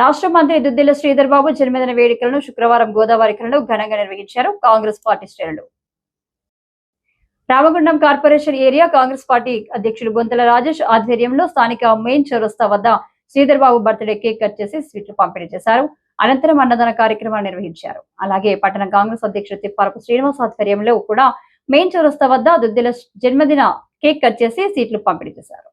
రాష్ట్ర మంత్రి దుద్దిల శ్రీధర్ బాబు జన్మదిన వేడుకలను శుక్రవారం గోదావరి కలలో ఘనంగా నిర్వహించారు కాంగ్రెస్ పార్టీ శ్రేణులు. Ramagundam corporation area Congress party అధ్యక్షులు గొంతల రాజేష్ ఆధ్వర్యంలో స్థానిక మెయిన్ చౌరస్తా వద్ద Sridhar Babu birthday cake cut చేసి స్వీట్లు పంపిణీ చేశారు. అనంతరం అన్నదాన కార్యక్రమాలు నిర్వహించారు. అలాగే పట్టణ కాంగ్రెస్ అధ్యక్షుడు తిప్పారపు శ్రీనివాస్ ఆధ్వర్యంలో కూడా మెయిన్ చౌరస్తా వద్ద దుద్దిల జన్మదిన కేక్ కట్ చేసి సీట్లు పంపిణీ చేశారు.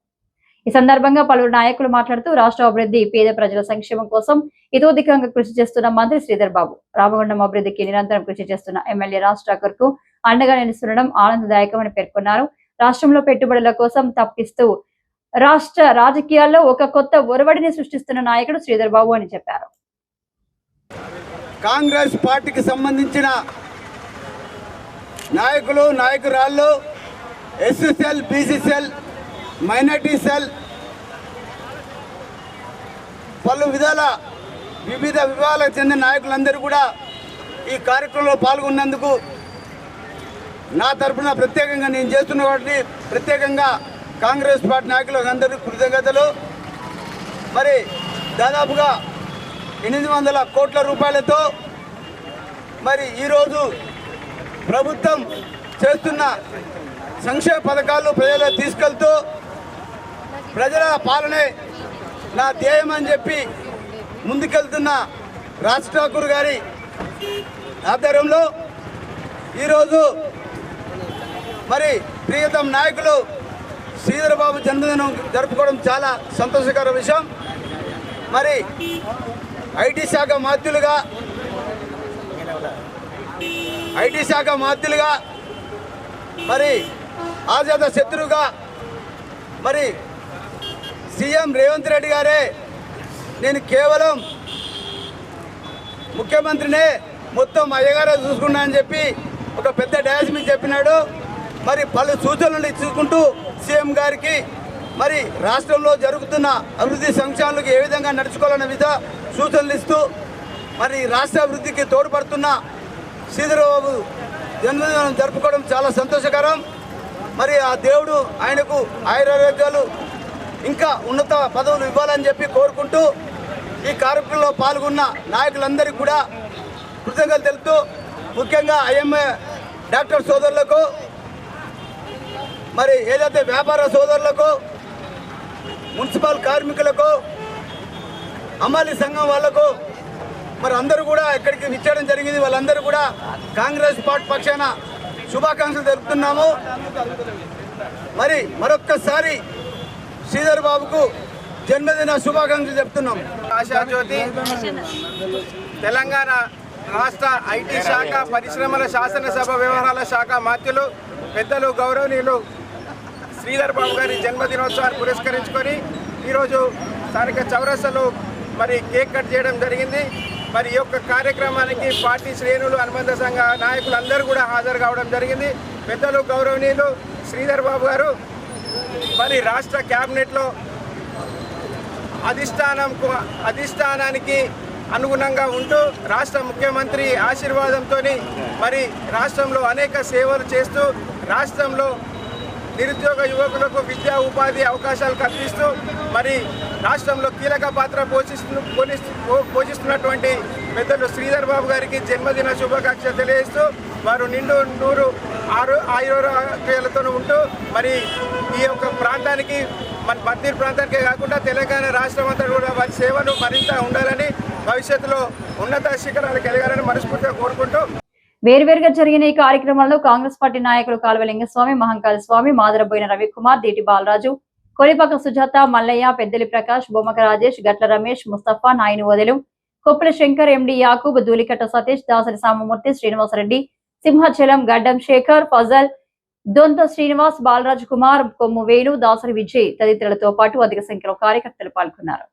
ఈ సందర్భంగా పలువురు నాయకులు మాట్లాడుతూ రాష్ట్ర అభివృద్ధి పేద ప్రజల సంక్షేమం కోసం ఇతోధికంగా కృషి చేస్తున్న మంత్రి శ్రీధర్ బాబు రామగుండం అభివృద్ధికి నిరంతరం కృషి చేస్తున్న ఎమ్మెల్యే రాజ్ ఠాకూర్కు అండగా నిలుస్తుండడం ఆనందదాయకమని పేర్కొన్నారు. రాష్ట్రంలో పెట్టుబడుల కోసం తప్పిస్తూ రాష్ట్ర రాజకీయాల్లో ఒక కొత్త ఒరవడిని సృష్టిస్తున్న నాయకుడు శ్రీధర్ బాబు అని చెప్పారు. కాంగ్రెస్ పార్టీకి సంబంధించిన నాయకులు నాయకురాళ్ళు S S L B C C L minority cell పలు విధాల వివిధ విభాగాలకు చెందిన నాయకులందరూ కూడా ఈ కార్యక్రమంలో పాల్గొన్నందుకు నా తరపున ప్రత్యేకంగా నేను చేస్తున్న వాటిని ప్రత్యేకంగా కాంగ్రెస్ పార్టీ నాయకులకు అందరూ కృతజ్ఞతలు. మరి దాదాపుగా ఎనిమిది వందల కోట్ల రూపాయలతో మరి ఈరోజు ప్రభుత్వం చేస్తున్న సంక్షేమ పథకాలు ప్రజలకు తీసుకెళ్తూ ప్రజల పాలనే నా ధ్యేయం అని చెప్పి ముందుకెళ్తున్న రాజ్ ఠాకూర్ గారి ఆధ్వర్యంలో ఈరోజు మరి ప్రియతమ నాయకులు శ్రీధరబాబు జన్మదినం జరుపుకోవడం చాలా సంతోషకర విషయం. మరి ఐటీ శాఖ మాధ్యులుగా ఐటీ శాఖ మాధ్యులుగా మరి ఆజాద శత్రువుగా మరి సీఎం రేవంత్ రెడ్డి గారే నేను కేవలం ముఖ్యమంత్రినే మొత్తం అయ్యగారే చూసుకున్నా అని చెప్పి ఒక పెద్ద డ్యాన్స్ మీద చెప్పినాడు. మరి పలు సూచనలు ఇచ్చుకుంటూ సీఎం గారికి మరి రాష్ట్రంలో జరుగుతున్న అభివృద్ధి సంక్షేమాలకు ఏ విధంగా నడుచుకోవాలన్న విధ సూచనలు ఇస్తూ మరి రాష్ట్ర అభివృద్ధికి తోడ్పడుతున్న శ్రీధరబాబు జన్మదినం జరుపుకోవడం చాలా సంతోషకరం. మరి ఆ దేవుడు ఆయనకు ఆయురారోగ్యాలు ఇంకా ఉన్నత పదవులు ఇవ్వాలని చెప్పి కోరుకుంటూ ఈ కార్యక్రమంలో పాల్గొన్న నాయకులందరికీ కూడా కృతజ్ఞతలు తెలుపుతూ ముఖ్యంగా ఐఎంఏ డాక్టర్ సోదరులకు మరి ఏదైతే వ్యాపార సోదరులకు మున్సిపల్ కార్మికులకు అమ్మాలి సంఘం వాళ్ళకు మరి అందరూ కూడా ఇక్కడికి విచ్చేయడం జరిగింది. వాళ్ళందరూ కూడా కాంగ్రెస్ పార్టీ పక్షాన శుభాకాంక్షలు తెలుపుతున్నాము. మరి మరొక్కసారి శ్రీధర్ బాబుకు జన్మదిన శుభాకాంక్షలు చెప్తున్నాం. ఆశాజ్యోతి తెలంగాణ రాష్ట్ర ఐటీ శాఖ పరిశ్రమల శాసనసభ వ్యవహారాల శాఖ మాత్యులు పెద్దలు గౌరవనీయులు శ్రీధర్ బాబు గారి జన్మదినోత్సవాన్ని పురస్కరించుకొని ఈరోజు స్థానిక చౌరస్తలో మరి కేక్ కట్ చేయడం జరిగింది. మరి ఈ యొక్క కార్యక్రమానికి పార్టీ శ్రేణులు అనుబంధ సంఘ నాయకులు అందరూ కూడా హాజరు కావడం జరిగింది. పెద్దలు గౌరవనీయులు శ్రీధర్ బాబు గారు మరి రాష్ట్ర క్యాబినెట్లో అధిష్టానంకు అధిష్టానానికి అనుగుణంగా ఉంటూ రాష్ట్ర ముఖ్యమంత్రి ఆశీర్వాదంతో మరి రాష్ట్రంలో అనేక సేవలు చేస్తూ రాష్ట్రంలో నిరుద్యోగ యువకులకు విద్యా ఉపాధి అవకాశాలు కల్పిస్తూ మరి రాష్ట్రంలో కీలక పాత్ర పోషిస్తు పోషిస్తు- పో- పోషిస్తున్నటువంటి పెద్దలు శ్రీధర్ బాబు గారికి జన్మదిన శుభాకాంక్షలు తెలియజేస్తూ వారు నిండు నూరు ఆరు ఆయురాలతో ఉంటూ మరి ఈ యొక్క ప్రాంతానికి మన బద్దీర్ ప్రాంతానికే కాకుండా తెలంగాణ రాష్ట్రం అంతా కూడా వారి సేవలు మరింత ఉండాలని భవిష్యత్తులో ఉన్నత శిఖరాలకు ఎదగాలని మనస్ఫూర్తిగా కోరుకుంటూ వేరువేరుగా జరిగిన ఈ కార్యక్రమంలో కాంగ్రెస్ పార్టీ నాయకులు కాలువలింగస్వామి మహంకాళ స్వామి మాదరబోయిన రవికుమార్ దీటి బాలరాజు కొలిపాక సుజాత మల్లయ్య పెద్దలి ప్రకాష్ బొమ్మక రాజేష్ గట్ల రమేష్ ముస్తఫా నాయని వదలు కొప్పుల శంకర్ ఎండి యాకూబ్ ధూలికట్ట సతీష్ దాసరి సామమూర్తి శ్రీనివాసరెడ్డి సింహాచలం గడ్డం శేఖర్ ఫజల్ దొంత శ్రీనివాస్ బాలరాజ్ కుమార్ కొమ్ము వేణు దాసరి విజయ్ తదితరులతో పాటు అధిక సంఖ్యలో కార్యకర్తలు పాల్గొన్నారు.